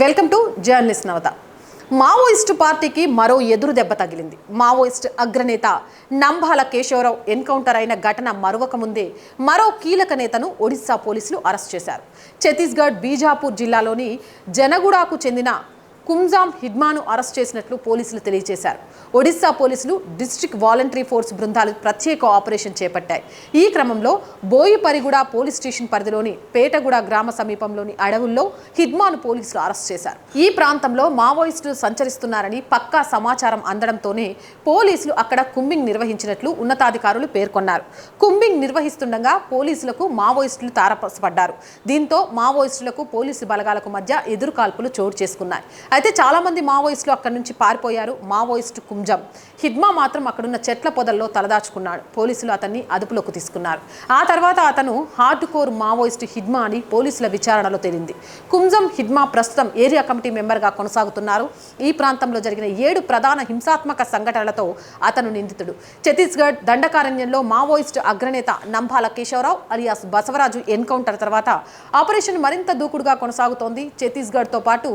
Welcome to journalist Navata. Maoist పార్టీకి మరో ఎదురు దెబ్బ తగిలింది. మావోయిస్ట్ అగ్రనేత నంబాల కేశవరావు ఎన్కౌంటర్ అయిన ఘటన మరొక ముందే మరో కీలక నేతను ఒడిశా పోలీసులు అరెస్ట్ చేశారు. ఛత్తీస్గఢ్ బీజాపూర్ జిల్లాలోని జనగుడాకు చెందిన కుంజాం హిడ్మాను అరెస్ట్ చేసినట్లు పోలీసులు తెలియజేశారు. ఒడిశా పోలీసులు డిస్ట్రిక్ట్ వాలంటరీ ఫోర్స్ బృందాలు ప్రత్యేక ఆపరేషన్ చేపట్టాయి. ఈ క్రమంలో బోయిపరిగూడ పోలీస్ స్టేషన్ పరిధిలోని పేటగూడ గ్రామ సమీపంలోని అడవుల్లో హిడ్మాను పోలీసులు అరెస్ట్ చేశారు. ఈ ప్రాంతంలో మావోయిస్టులు సంచరిస్తున్నారని పక్కా సమాచారం అందడంతోనే పోలీసులు అక్కడ కుంబింగ్ నిర్వహించినట్లు ఉన్నతాధికారులు పేర్కొన్నారు. కుంబింగ్ నిర్వహిస్తుండగా పోలీసులకు మావోయిస్టులు తారపడ్డారు దీంతో మావోయిస్టులకు పోలీసు బలగాలకు మధ్య ఎదురుకాల్పులు చోటు చేసుకున్నాయి. అయితే చాలామంది మావోయిస్టులు అక్కడి నుంచి పారిపోయారు. మావోయిస్టు కుంజం హిద్మా మాత్రం అక్కడున్న చెట్ల పొదల్లో తలదాచుకున్నాడు. పోలీసులు అతన్ని అదుపులోకి తీసుకున్నారు. ఆ తర్వాత అతను హార్డ్ కోర్ మావోయిస్టు హిడ్మా అని పోలీసుల విచారణలో తేలింది. కుంజం హిద్మా ప్రస్తుతం ఏరియా కమిటీ మెంబర్గా కొనసాగుతున్నారు. ఈ ప్రాంతంలో జరిగిన ఏడు ప్రధాన హింసాత్మక సంఘటనలతో అతను నిందితుడు. ఛత్తీస్గఢ్ దండకారణ్యంలో మావోయిస్టు అగ్రనేత నంబాల కేశవరావు అలియాస్ బసవరాజు ఎన్కౌంటర్ తర్వాత ఆపరేషన్ మరింత దూకుడుగా కొనసాగుతోంది. ఛత్తీస్గఢ్తో పాటు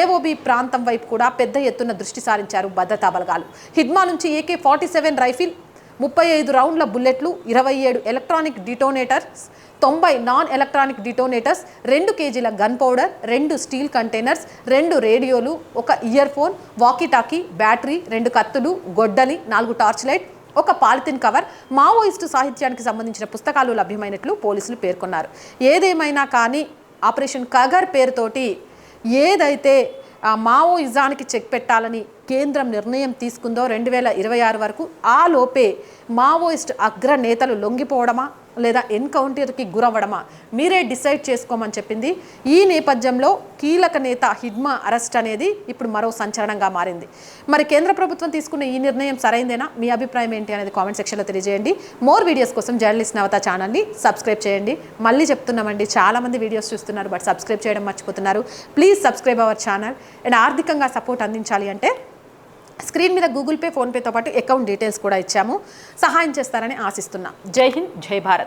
ఏఓబి ప్రాంతం వైపు కూడా పెద్ద ఎత్తున దృష్టి సారించారు భద్రతా బలగాలు. హిద్మా నుంచి ఏకే ఫార్టీ సెవెన్ రైఫిల్ ముప్పై ఐదు రౌండ్ల బుల్లెట్లు ఇరవై ఏడు ఎలక్ట్రానిక్ డిటోనేటర్స్ తొంభై నాన్ ఎలక్ట్రానిక్ డిటోనేటర్స్ రెండు కేజీల గన్ పౌడర్ రెండు స్టీల్ కంటైనర్స్ రెండు రేడియోలు ఒక ఇయర్ ఫోన్ వాకీటాకీ బ్యాటరీ రెండు కత్తులు గొడ్డలి నాలుగు టార్చ్ లైట్ ఒక పాలిథిన్ కవర్ మావోయిస్టు సాహిత్యానికి సంబంధించిన పుస్తకాలు లభ్యమైనట్లు పోలీసులు పేర్కొన్నారు. ఏదేమైనా కానీ ఆపరేషన్ కగర్ పేరుతోటి ఏదైతే మావోయిజానికి చెక్ పెట్టాలని కేంద్రం నిర్ణయం తీసుకుందో రెండు వేల ఇరవై ఆరు వరకు ఆ లోపే మావోయిస్ట్ అగ్ర నేతలు లొంగిపోవడమా లేదా ఎన్కౌంటర్కి గురవ్వడమా? మీరే డిసైడ్ చేసుకోమని చెప్పింది. ఈ నేపథ్యంలో కీలక నేత హిడ్మా అరెస్ట్ అనేది ఇప్పుడు మరో సంచలనంగా మారింది. మరి కేంద్ర ప్రభుత్వం తీసుకున్న ఈ నిర్ణయం సరైందేనా? మీ అభిప్రాయం ఏంటి అనేది కామెంట్ సెక్షన్లో తెలియజేయండి. మోర్ వీడియోస్ కోసం జర్నలిస్ట్ నవత ఛానల్ని సబ్స్క్రైబ్ చేయండి. మళ్ళీ చెప్తున్నామండి చాలామంది వీడియోస్ చూస్తున్నారు బట్ సబ్స్క్రైబ్ చేయడం మర్చిపోతున్నారు. Please subscribe our channel. And ఆర్థికంగా సపోర్ట్ అందించాలి అంటే స్క్రీన్ మీద గూగుల్ పే ఫోన్పేతో పాటు అకౌంట్ డీటెయిల్స్ కూడా ఇచ్చాము. సహాయం చేస్తారని ఆశిస్తున్నాం. జై హింద్ జై భారత్.